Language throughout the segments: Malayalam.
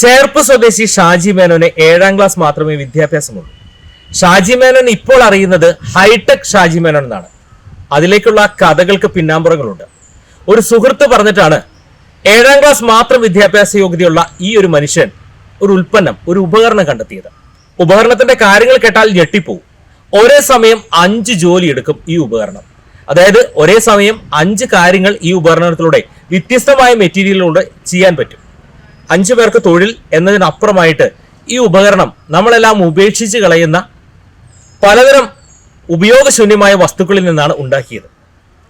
ചേർപ്പ് സ്വദേശി ഷാജി മേനോന് ഏഴാം ക്ലാസ് മാത്രമേ വിദ്യാഭ്യാസമുള്ളൂ. ഷാജി മേനോൻ ഇപ്പോൾ അറിയുന്നത് ഹൈടെക് ഷാജി മേനോൻ എന്നാണ്. അതിലേക്കുള്ള കഥകൾക്ക് പിന്നാമ്പുറങ്ങളുണ്ട്. ഒരു സുഹൃത്ത് പറഞ്ഞിട്ടാണ് ഏഴാം ക്ലാസ് മാത്രം വിദ്യാഭ്യാസ യോഗ്യതയുള്ള ഈ ഒരു മനുഷ്യൻ ഒരു ഉൽപ്പന്നം ഒരു ഉപകരണം കണ്ടെത്തിയത്. ഉപകരണത്തിന്റെ കാര്യങ്ങൾ കേട്ടാൽ ഞെട്ടിപ്പോവും. ഒരേ സമയം അഞ്ച് ജോലി എടുക്കും ഈ ഉപകരണം. അതായത് ഒരേ സമയം അഞ്ച് കാര്യങ്ങൾ ഈ ഉപകരണത്തിലൂടെ വ്യത്യസ്തമായ മെറ്റീരിയലിലൂടെ ചെയ്യാൻ പറ്റും. അഞ്ചു പേർക്ക് തൊഴിൽ എന്നതിനപ്പുറമായിട്ട് ഈ ഉപകരണം നമ്മളെല്ലാം ഉപേക്ഷിച്ച് കളയുന്ന പലതരം ഉപയോഗശൂന്യമായ വസ്തുക്കളിൽ നിന്നാണ് ഉണ്ടാക്കിയത്.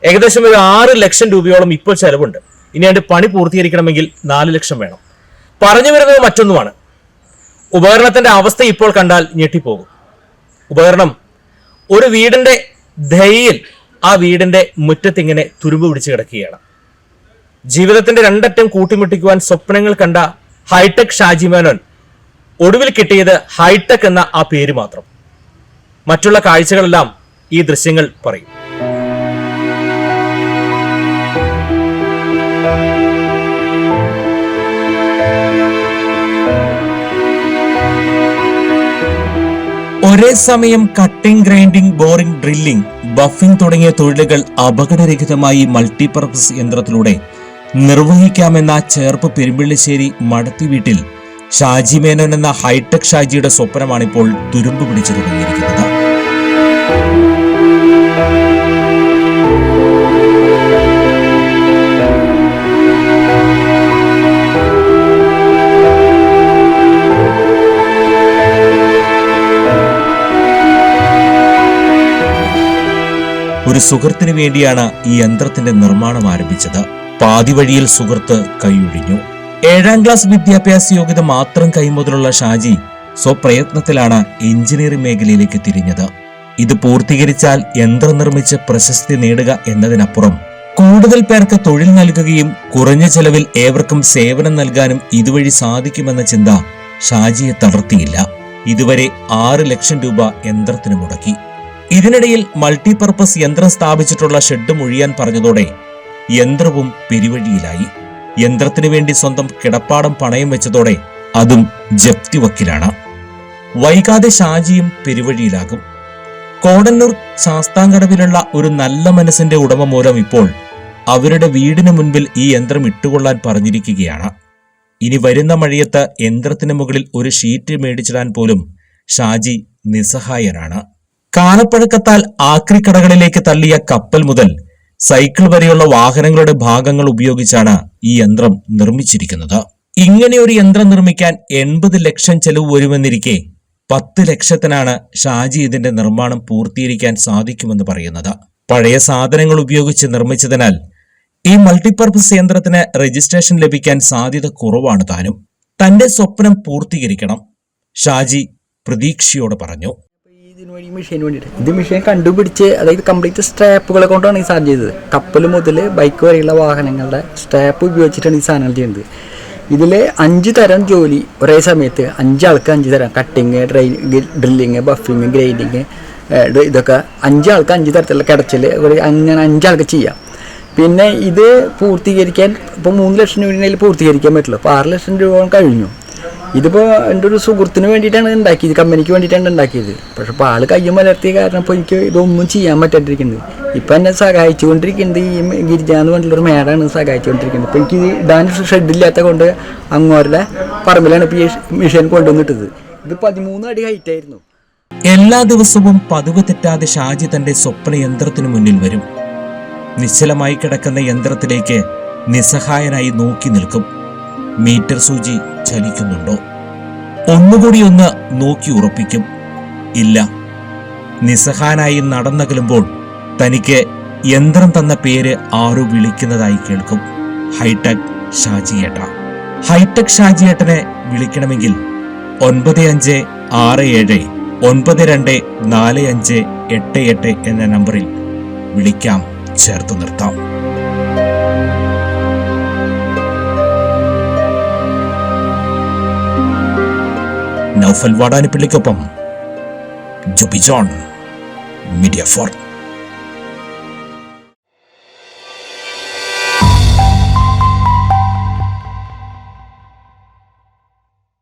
ഏകദേശം ഒരു ആറ് ലക്ഷം രൂപയോളം ഇപ്പോൾ ചെലവുണ്ട്. ഇനി അതിന്റെ പണി പൂർത്തീകരിക്കണമെങ്കിൽ നാല് ലക്ഷം വേണം. പറഞ്ഞു വരുന്നത് മറ്റൊന്നുമാണ്. ഉപകരണത്തിന്റെ അവസ്ഥ ഇപ്പോൾ കണ്ടാൽ ഞെട്ടിപ്പോകും. ഉപകരണം ഒരു വീടിന്റെ ദയയിൽ ആ വീടിന്റെ മുറ്റത്തിങ്ങനെ തുരുമ്പ് പിടിച്ച് കിടക്കുകയാണ്. ജീവിതത്തിന്റെ രണ്ടറ്റം കൂട്ടിമുട്ടിക്കുവാൻ സ്വപ്നങ്ങൾ കണ്ട ഹൈടെക് ഷാജി മേനോൻ ഒടുവിൽ കിട്ടിയത് ഹൈടെക് എന്ന ആ പേര് മാത്രം. മറ്റുള്ള കാഴ്ചകളെല്ലാം ഈ ദൃശ്യങ്ങൾ പറയും. ഒരേ സമയം cutting grinding boring drilling buffing തുടങ്ങിയ തൊഴിലുകൾ അപകടരഹിതമായി മൾട്ടിപർപ്പസ് യന്ത്രത്തിലൂടെ നിർവഹിക്കാമെന്ന ചേർപ്പ് പെരുമ്പിള്ളിശ്ശേരി മടത്തി വീട്ടിൽ ഷാജി മേനോൻ എന്ന ഹൈടെക് ഷാജിയുടെ സ്വപ്നമാണിപ്പോൾ തുരുമ്പ് പിടിച്ചു തുടങ്ങിയിരിക്കുന്നത്. ഒരു സുഹൃത്തിന് വേണ്ടിയാണ് ഈ യന്ത്രത്തിന്റെ നിർമ്മാണം ആരംഭിച്ചത്. പാതി വഴിയിൽ സുഹൃത്ത് കൈയൊഴിഞ്ഞു. ഏഴാം ക്ലാസ് വിദ്യാഭ്യാസ യോഗ്യത മാത്രം കൈമുതലുള്ള ഷാജി സ്വപ്രയത്നത്തിലാണ് എഞ്ചിനീയറിംഗ് മേഖലയിലേക്ക് തിരിഞ്ഞത്. ഇത് പൂർത്തീകരിച്ചാൽ യന്ത്രം നിർമ്മിച്ച് പ്രശസ്തി നേടുക എന്നതിനപ്പുറം കൂടുതൽ പേർക്ക് തൊഴിൽ നൽകുകയും കുറഞ്ഞ ചെലവിൽ ഏവർക്കും സേവനം നൽകാനും ഇതുവഴി സാധിക്കുമെന്ന ചിന്ത ഷാജിയെ തളർത്തിയില്ല. ഇതുവരെ ആറ് ലക്ഷം രൂപ യന്ത്രത്തിന് മുടക്കി. ഇതിനിടയിൽ മൾട്ടിപർപ്പസ് യന്ത്രം സ്ഥാപിച്ചിട്ടുള്ള ഷെഡ് മുഴിയാൻ പറഞ്ഞതോടെ യന്ത്രവും പെരുവഴിയിലായി. യന്ത്രത്തിനു വേണ്ടി സ്വന്തം കിടപ്പാടം പണയം വെച്ചതോടെ അതും ജപ്തി വക്കിലാണ് വൈകാതെ ഷാജിയും പെരുവഴിയിലാകും. കോടന്നൂർ ശാസ്താങ്കടവിലുള്ള ഒരു നല്ല മനസ്സിന്റെ ഉടമ മൂലം ഇപ്പോൾ അവരുടെ വീടിന് മുൻപിൽ ഈ യന്ത്രം ഇട്ടുകൊള്ളാൻ പറഞ്ഞിരിക്കുകയാണ്. ഇനി വരുന്ന മഴയത്ത് യന്ത്രത്തിന് മുകളിൽ ഒരു ഷീറ്റ് മേടിച്ചിടാൻ പോലും ഷാജി നിസ്സഹായനാണ്. കാലപ്പഴക്കത്താൽ ആക്രിക്കടകളിലേക്ക് തള്ളിയ കപ്പൽ മുതൽ സൈക്കിൾ വരെയുള്ള വാഹനങ്ങളുടെ ഭാഗങ്ങൾ ഉപയോഗിച്ചാണ് ഈ യന്ത്രം നിർമ്മിച്ചിരിക്കുന്നത്. ഇങ്ങനെ ഒരു യന്ത്രം നിർമ്മിക്കാൻ എൺപത് ലക്ഷം ചെലവ് വരുമെന്നിരിക്കെ പത്ത് ലക്ഷത്തിനാണ് ഷാജി ഇതിന്റെ നിർമ്മാണം പൂർത്തീകരിക്കാൻ സാധിക്കുമെന്ന് പറയുന്നത്. പഴയ സാധനങ്ങൾ ഉപയോഗിച്ച് നിർമ്മിച്ചതിനാൽ ഈ മൾട്ടിപ്പർപ്പസ് യന്ത്രത്തിന് രജിസ്ട്രേഷൻ ലഭിക്കാൻ സാധ്യത കുറവാണ് താനും. തന്റെ സ്വപ്നം പൂർത്തീകരിക്കണം ഷാജി പ്രതീക്ഷയോട് പറഞ്ഞു. വേണ്ടി മെഷീൻ വേണ്ടിയിട്ട് ഇത് മെഷീൻ കണ്ടുപിടിച്ച് അതായത് കംപ്ലീറ്റ് സ്ട്രാപ്പുകളെ കൊണ്ടാണ് ഈ സാധനം ചെയ്തത്. കപ്പൽ മുതൽ ബൈക്ക് വരെയുള്ള വാഹനങ്ങളുടെ സ്ട്രാപ്പ് ഉപയോഗിച്ചിട്ടാണ് ഈ സാധനങ്ങൾ ചെയ്യുന്നത് ഇതിൽ അഞ്ച് തരം ജോലി ഒരേ സമയത്ത്. അഞ്ച് അഞ്ചാൾക്ക് അഞ്ച് തരം. Cutting dry drilling buffing grinding ഇതൊക്കെ. അഞ്ച് അഞ്ചാൾക്ക് അഞ്ച് തരത്തിലുള്ള കിടച്ചിൽ ഒരു അങ്ങനെ അഞ്ചാൾക്ക് ചെയ്യാം. പിന്നെ ഇത് പൂർത്തീകരിക്കാൻ ഇപ്പോൾ മൂന്ന് ലക്ഷം രൂപയിൽ പൂർത്തീകരിക്കാൻ പറ്റുള്ളൂ. അപ്പോൾ ആറ് ലക്ഷം രൂപ കഴിഞ്ഞു. ഇതിപ്പോൾ എന്റെ ഒരു സുഹൃത്തിന് വേണ്ടിയിട്ടാണ് ഉണ്ടാക്കിയത് കമ്പനിക്ക് വേണ്ടിയിട്ടാണ് ഉണ്ടാക്കിയത്. പക്ഷെ ഇപ്പോൾ ആൾ കയ്യും മലർത്തിയ കാരണം ഇപ്പൊ എനിക്ക് ഇതൊന്നും ചെയ്യാൻ പറ്റാണ്ടിരിക്കുന്നത്. ഇപ്പം എന്നെ സഹായിച്ചുകൊണ്ടിരിക്കുന്നത് ഈ ഗിരിജ എന്ന് പറഞ്ഞിട്ടുള്ളൊരു മേഡാണ് സഹായിച്ചുകൊണ്ടിരിക്കുന്നത്. ഇപ്പൊ എനിക്ക് ഇടാൻ ഷെഡില്ലാത്ത കൊണ്ട് അങ്ങോരുടെ പറമ്പിലാണ് ഇപ്പൊ ഈ മെഷീൻ കൊണ്ടുവന്നിട്ടത്. ഇത് പതിമൂന്ന് അടി ഹൈറ്റ് ആയിരുന്നു. എല്ലാ ദിവസവും പതിവ് തെറ്റാതെ ഷാജി തന്റെ സ്വപ്ന യന്ത്രത്തിനു മുന്നിൽ വരും. നിശ്ചലമായി കിടക്കുന്ന യന്ത്രത്തിലേക്ക് നിസ്സഹായനായി നോക്കി നിൽക്കും. മീറ്റർ സൂചി ചലിക്കുന്നുണ്ടോ? ഒന്നുകൂടി ഒന്ന് നോക്കി ഉറപ്പിക്കും. ഇല്ല. നിസ്സഹാനായി നടന്നകലുമ്പോൾ തനിക്ക് യന്ത്രം തന്ന പേര് ആരോ വിളിക്കുന്നതായി കേൾക്കും. ഹൈടെക് ഷാജിയേട്ട. ഹൈടെക് ഷാജിയേട്ടനെ വിളിക്കണമെങ്കിൽ ഒൻപത് അഞ്ച് ആറ് ഏഴ് ഒൻപത് രണ്ട് നാല് അഞ്ച് എട്ട് എട്ട് എന്ന നമ്പറിൽ വിളിക്കാം. ചേർത്ത് നിർത്താം. നൗഫൽ വാടാനിപ്പിള്ളിക്കൊപ്പം ജോബി ജോൺ മീഡിയ ഫോർ